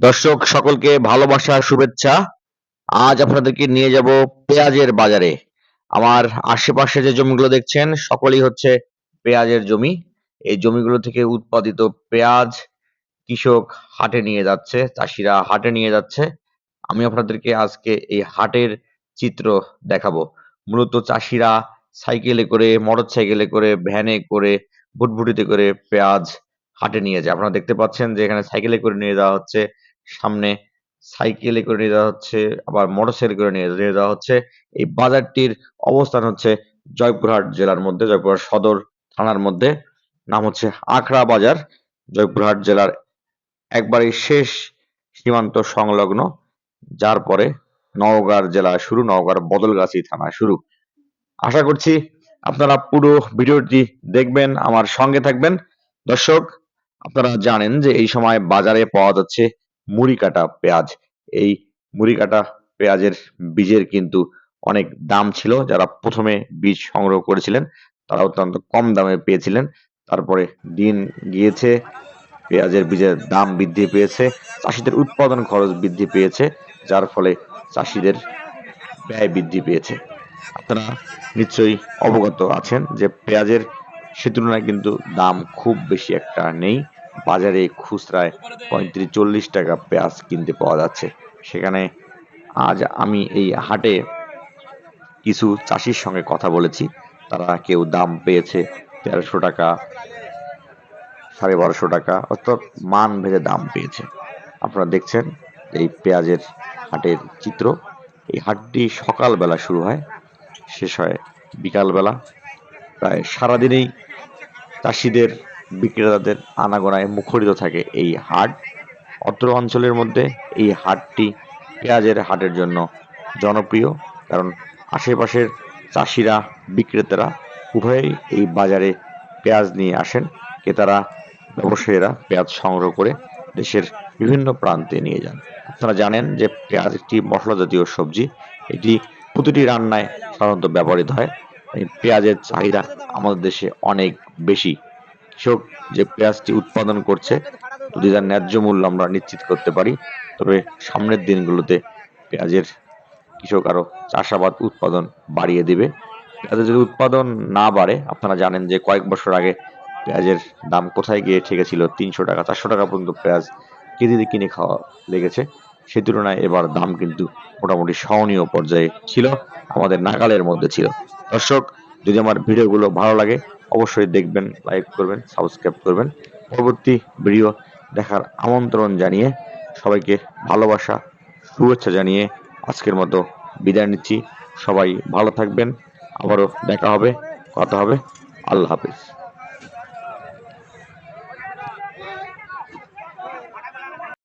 দর্শক, সকলকে ভালোবাসা, শুভেচ্ছা। আজ আপনাদেরকে নিয়ে যাব পেঁয়াজের বাজারে। আমার আশেপাশে যে জমিগুলো দেখছেন, সকলেই হচ্ছে পেঁয়াজের জমি। এই জমিগুলো থেকে উৎপাদিত পেঁয়াজ কৃষক হাটে নিয়ে যাচ্ছে, চাষিরা হাটে নিয়ে যাচ্ছে। আমি আপনাদেরকে আজকে এই হাটের চিত্র দেখাবো। মূলত চাষিরা সাইকেলে করে মোটর সাইকেলে করে, ভ্যানে করে, ভুটভুটিতে করে পেঁয়াজ হাটে নিয়ে যায়। আপনারা দেখতে পাচ্ছেন যে এখানে সাইকেলে করে নিয়ে যাওয়া হচ্ছে। সামনে সাইকেলে করে নিয়ে যাওয়া হচ্ছে, আবার মোটরসাইকেল করে নিয়ে নিয়ে যাওয়া হচ্ছে। এই বাজারটির অবস্থান হচ্ছে জয়পুরহাট জেলার মধ্যে, জয়পুরহাট সদর থানার মধ্যে। নাম হচ্ছে আখড়া বাজার, জয়পুরহাট জেলার একবারে শেষ সীমান্ত সংলগ্ন, যার পরে নওগাঁ জেলা শুরু, নওগাঁর বদলগাছি থানা শুরু। আশা করছি আপনারা পুরো ভিডিওটি দেখবেন, আমার সঙ্গে থাকবেন। দর্শক, আপনারা জানেন যে এই সময় বাজারে পাওয়া যাচ্ছে মুড়ি কাটা পেঁয়াজ। এই মুড়ি কাটা পেঁয়াজের বীজের কিন্তু অনেক দাম ছিল। যারা প্রথমে বীজ সংগ্রহ করেছিলেন, তারা অত্যন্ত কম দামে পেয়েছিলেন। তারপরে দিন গিয়েছে, পেঁয়াজের বীজের দাম বৃদ্ধি পেয়েছে, চাষিদের উৎপাদন খরচ বৃদ্ধি পেয়েছে, যার ফলে চাষিদের ব্যয় বৃদ্ধি পেয়েছে। আপনারা নিশ্চয়ই অবগত আছেন যে পেঁয়াজের সে তুলনায় কিন্তু দাম খুব বেশি একটা নেই। বাজারে খুচরায় পঁয়ত্রিশ, চল্লিশ টাকা পেঁয়াজ কিনতে পাওয়া যাচ্ছে। সেখানে আজ আমি এই হাটে কিছু চাষির সঙ্গে কথা বলেছি। তারা কেউ দাম পেয়েছে তেরোশো টাকা, সাড়ে বারোশো টাকা, অর্থাৎ মান ভেদে দাম পেয়েছে। আপনারা দেখছেন এই পেঁয়াজের হাটের চিত্র। এই হাটটি সকালবেলা শুরু হয়, শেষ হয় বিকালবেলা। প্রায় সারাদিনেই চাষিদের বিক্রেতাদের আনাগোনায় মুখরিত থাকে এই হাট। অত্র অঞ্চলের মধ্যে এই হাটটি পেঁয়াজের হাটের জন্য জনপ্রিয়, কারণ আশেপাশের চাষিরা, বিক্রেতারা উভয়েই এই বাজারে পেঁয়াজ নিয়ে আসেন। ক্রেতারা, ব্যবসায়ীরা পেঁয়াজ সংগ্রহ করে দেশের বিভিন্ন প্রান্তে নিয়ে যান। আপনারা জানেন যে পেঁয়াজ একটি মশলা জাতীয় সবজি। এটি প্রতিটি রান্নায় সাধারণত ব্যবহৃত হয়। পেঁয়াজের চাহিদা আমাদের দেশে অনেক বেশি। কৃষক যে পেঁয়াজটি উৎপাদন করছে, যদি তার ন্যায্য মূল্য আমরা নিশ্চিত করতে পারি, তবে সামনের দিনগুলোতে পেঁয়াজের কৃষক আরও চাষাবাদ উৎপাদন বাড়িয়ে দিবে। পেঁয়াজের যদি উৎপাদন না বাড়ে, আপনারা জানেন যে কয়েক বছর আগে পেঁয়াজের দাম কোথায় গিয়ে ঠেকেছিল, তিনশো টাকা, চারশো টাকা পর্যন্ত পেঁয়াজ কেজিতে কিনে খাওয়া লেগেছে। সে তুলনায় এবার দাম কিন্তু মোটামুটি সহনীয় পর্যায়ে ছিল, আমাদের নাগালের মধ্যে ছিল। দর্শক, যদি আমার ভিডিওগুলো ভালো লাগে অবশ্যই দেখবেন লাইক করবেন সাবস্ক্রাইব করবেন। পরবর্তী ভিডিও দেখার আমন্ত্রণ জানিয়ে সবাইকে ভালোবাসা, শুভেচ্ছা জানিয়ে আজকের মতো বিদায় নিচ্ছি। সবাই ভালো থাকবেন। আবারও দেখা হবে, কথা হবে। আল্লাহ হাফিজ।